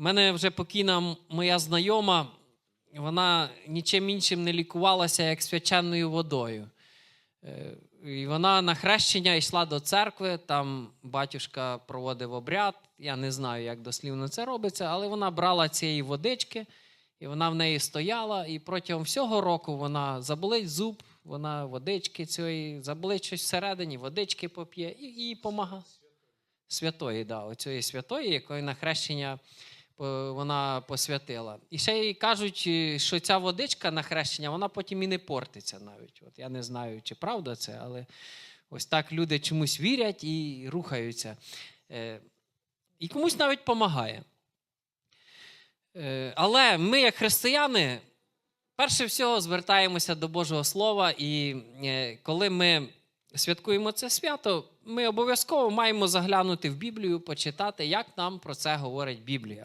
У мене вже покійна моя знайома, вона нічим іншим не лікувалася, як свяченою водою. Е, І вона на хрещення йшла до церкви, там батюшка проводив обряд. Я не знаю, як дослівно це робиться, але вона брала цієї водички, і вона в неї стояла. І протягом всього року вона заболить зуб, вона водички цієї, заболить щось всередині, водички поп'є і їй помагає. Святої, да, оцієї святої, якої на хрещення вона посвятила. І ще й кажуть, е, що ця водичка на хрещення, вона потім і не портиться навіть. От я не знаю, чи правда це, але ось так люди чомусь вірять і рухаються. Е, І комусь навіть допомагає. Але ми, як християни, перше всього звертаємося до Божого Слова, і е, коли ми святкуємо це свято, ми обов'язково маємо заглянути в Біблію, почитати, як нам про це говорить Біблія.